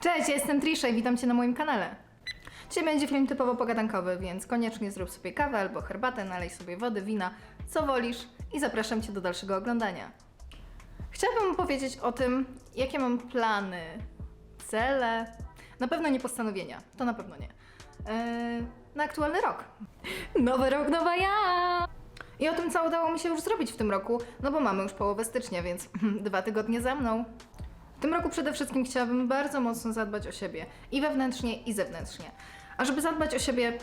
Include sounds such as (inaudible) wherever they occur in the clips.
Cześć, ja jestem Trisha i witam Cię na moim kanale. Dzisiaj będzie film typowo pogadankowy, więc koniecznie zrób sobie kawę albo herbatę, nalej sobie wody, wina, co wolisz i zapraszam Cię do dalszego oglądania. Chciałabym opowiedzieć o tym, jakie mam plany, cele, na pewno nie postanowienia, to na pewno nie, eee, na aktualny rok. Nowy rok, nowa ja! I o tym, co udało mi się już zrobić w tym roku, no bo mamy już połowę stycznia, więc (laughs) dwa tygodnie za mną. Tym roku przede wszystkim chciałabym bardzo mocno zadbać o siebie i wewnętrznie, i zewnętrznie. A żeby zadbać o siebie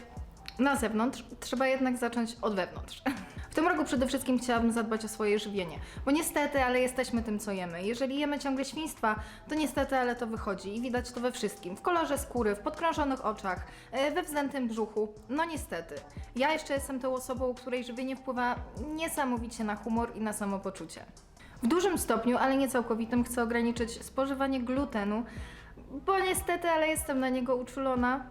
na zewnątrz, trzeba jednak zacząć od wewnątrz. (laughs) W tym roku przede wszystkim chciałabym zadbać o swoje żywienie, bo niestety, ale jesteśmy tym, co jemy. Jeżeli jemy ciągle świństwa, to niestety, ale to wychodzi i widać to we wszystkim. W kolorze skóry, w podkrążonych oczach, e, we wzdętym brzuchu. No niestety. Ja jeszcze jestem tą osobą, której żywienie wpływa niesamowicie na humor i na samopoczucie. W dużym stopniu, ale nie całkowitym, chcę ograniczyć spożywanie glutenu, bo niestety, ale jestem na niego uczulona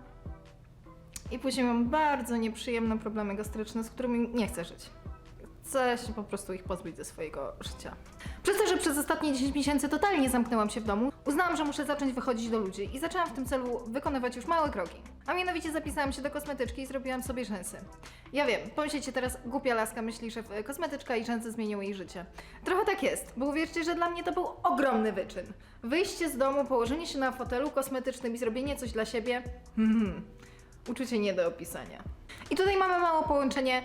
i później mam bardzo nieprzyjemne problemy gastryczne, z którymi nie chcę żyć. Chcę się po prostu ich pozbyć ze swojego życia. Przez to, że przez ostatnie 10 miesięcy totalnie zamknęłam się w domu, uznałam, że muszę zacząć wychodzić do ludzi i zaczęłam w tym celu wykonywać już małe kroki. A mianowicie zapisałam się do kosmetyczki i zrobiłam sobie rzęsy. Ja wiem, pomyślicie teraz, głupia laska myśli, że kosmetyczka i rzęsy zmienią jej życie. Trochę tak jest, bo uwierzcie, że dla mnie to był ogromny wyczyn. Wyjście z domu, położenie się na fotelu kosmetycznym i zrobienie coś dla siebie, hmm, uczucie nie do opisania. I tutaj mamy małe połączenie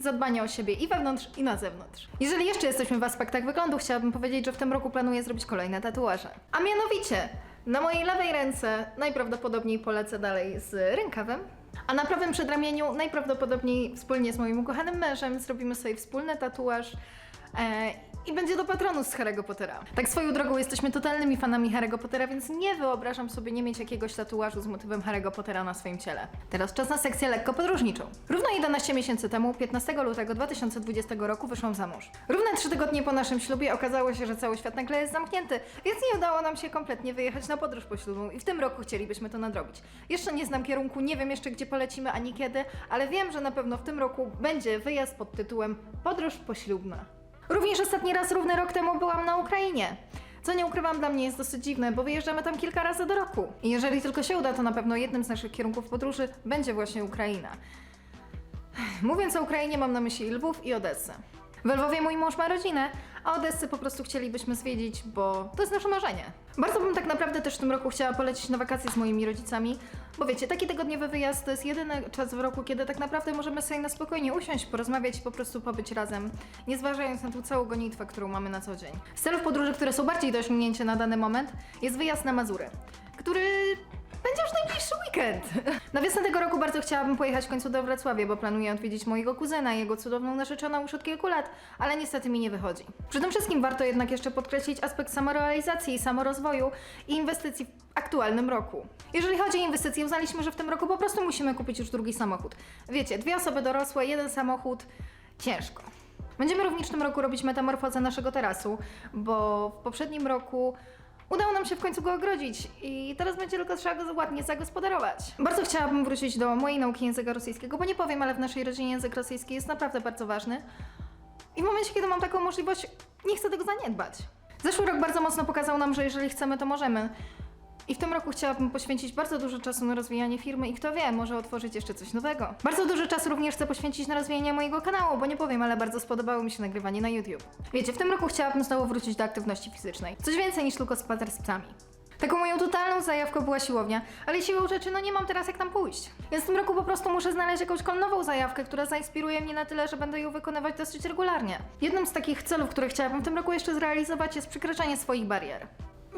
zadbania o siebie i wewnątrz, i na zewnątrz. Jeżeli jeszcze jesteśmy w aspektach wyglądu, chciałabym powiedzieć, że w tym roku planuję zrobić kolejne tatuaże. A mianowicie, na mojej lewej ręce najprawdopodobniej polecę dalej z rękawem, a na prawym przedramieniu najprawdopodobniej wspólnie z moim ukochanym mężem zrobimy sobie wspólny tatuaż e, i będzie to patronus z Harry'ego Pottera. Tak swoją drogą jesteśmy totalnymi fanami Harry'ego Pottera, więc nie wyobrażam sobie nie mieć jakiegoś tatuażu z motywem Harry'ego Pottera na swoim ciele. Teraz czas na sekcję lekko podróżniczą. Równo 11 miesięcy temu, 15 lutego 2020 roku wyszłam za mąż. Równe 3 tygodnie po naszym ślubie okazało się, że cały świat nagle jest zamknięty, więc nie udało nam się kompletnie wyjechać na podróż poślubną i w tym roku chcielibyśmy to nadrobić. Jeszcze nie znam kierunku, nie wiem jeszcze gdzie polecimy ani kiedy, ale wiem, że na pewno w tym roku będzie wyjazd pod tytułem Podróż poślubna. Również ostatni raz równy rok temu byłam na Ukrainie. Co nie ukrywam, dla mnie jest dosyć dziwne, bo wyjeżdżamy tam kilka razy do roku. I jeżeli tylko się uda, to na pewno jednym z naszych kierunków podróży będzie właśnie Ukraina. Mówiąc o Ukrainie, mam na myśli Lwów i Odessę. W Lwowie mój mąż ma rodzinę, a Odessę po prostu chcielibyśmy zwiedzić, bo to jest nasze marzenie. Bardzo bym tak naprawdę też w tym roku chciała polecieć na wakacje z moimi rodzicami, bo wiecie, taki tygodniowy wyjazd to jest jedyny czas w roku, kiedy tak naprawdę możemy sobie na spokojnie usiąść, porozmawiać i po prostu pobyć razem, nie zważając na tą całą gonitwę, którą mamy na co dzień. Z celów podróży, które są bardziej do osiągnięcia na dany moment, jest wyjazd na Mazury, który będzie już najbliższy weekend. (laughs) Na wiosnę tego roku bardzo chciałabym pojechać w końcu do Wrocławia, bo planuję odwiedzić mojego kuzyna i jego cudowną narzeczoną już od kilku lat, ale niestety mi nie wychodzi. Przy tym wszystkim warto jednak jeszcze podkreślić aspekt samorealizacji i samorozwoju i inwestycji w aktualnym roku. Jeżeli chodzi o inwestycje, uznaliśmy, że w tym roku po prostu musimy kupić już drugi samochód. Wiecie, dwie osoby dorosłe, jeden samochód, ciężko. Będziemy również w tym roku robić metamorfozę naszego terasu, bo w poprzednim roku udało nam się w końcu go ogrodzić i teraz będzie tylko trzeba go ładnie zagospodarować. Bardzo chciałabym wrócić do mojej nauki języka rosyjskiego, bo nie powiem, ale w naszej rodzinie język rosyjski jest naprawdę bardzo ważny. I w momencie, kiedy mam taką możliwość, nie chcę tego zaniedbać. Zeszły rok bardzo mocno pokazał nam, że jeżeli chcemy, to możemy. I w tym roku chciałabym poświęcić bardzo dużo czasu na rozwijanie firmy i kto wie, może otworzyć jeszcze coś nowego. Bardzo dużo czasu również chcę poświęcić na rozwijanie mojego kanału, bo nie powiem, ale bardzo spodobało mi się nagrywanie na YouTube. Wiecie, w tym roku chciałabym znowu wrócić do aktywności fizycznej. Coś więcej niż tylko spacer z psami. Taką moją totalną zajawką była siłownia, ale siłą rzeczy no nie mam teraz jak tam pójść. Więc w tym roku po prostu muszę znaleźć jakąś nową zajawkę, która zainspiruje mnie na tyle, że będę ją wykonywać dosyć regularnie. Jednym z takich celów, które chciałabym w tym roku jeszcze zrealizować jest przekraczanie swoich barier.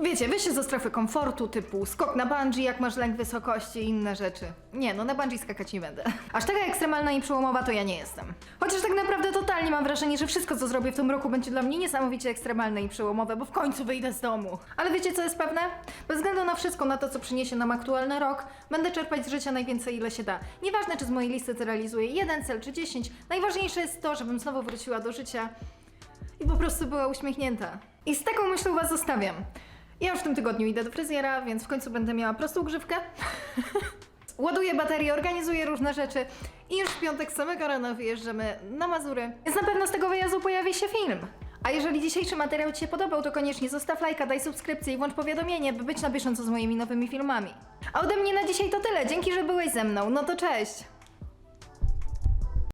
Wiecie, wyjście ze strefy komfortu typu skok na bungee, jak masz lęk wysokości i inne rzeczy. Nie, no na bungee skakać nie będę. (laughs) Aż taka ekstremalna i przełomowa to ja nie jestem. Chociaż tak naprawdę totalnie mam wrażenie, że wszystko co zrobię w tym roku będzie dla mnie niesamowicie ekstremalne i przełomowe, bo w końcu wyjdę z domu. Ale wiecie co jest pewne? Bez względu na wszystko, na to co przyniesie nam aktualny rok, będę czerpać z życia najwięcej ile się da. Nieważne czy z mojej listy zrealizuję jeden cel czy dziesięć, najważniejsze jest to, żebym znowu wróciła do życia i po prostu była uśmiechnięta. I z taką myślą was zostawiam. Ja już w tym tygodniu idę do fryzjera, więc w końcu będę miała prostą grzywkę. (laughs) Ładuję baterię, organizuję różne rzeczy i już w piątek samego rana wyjeżdżamy na Mazury. Więc na pewno z tego wyjazdu pojawi się film. A jeżeli dzisiejszy materiał Ci się podobał, to koniecznie zostaw lajka, daj subskrypcję i włącz powiadomienie, by być na bieżąco z moimi nowymi filmami. A ode mnie na dzisiaj to tyle. Dzięki, że byłeś ze mną. No to cześć!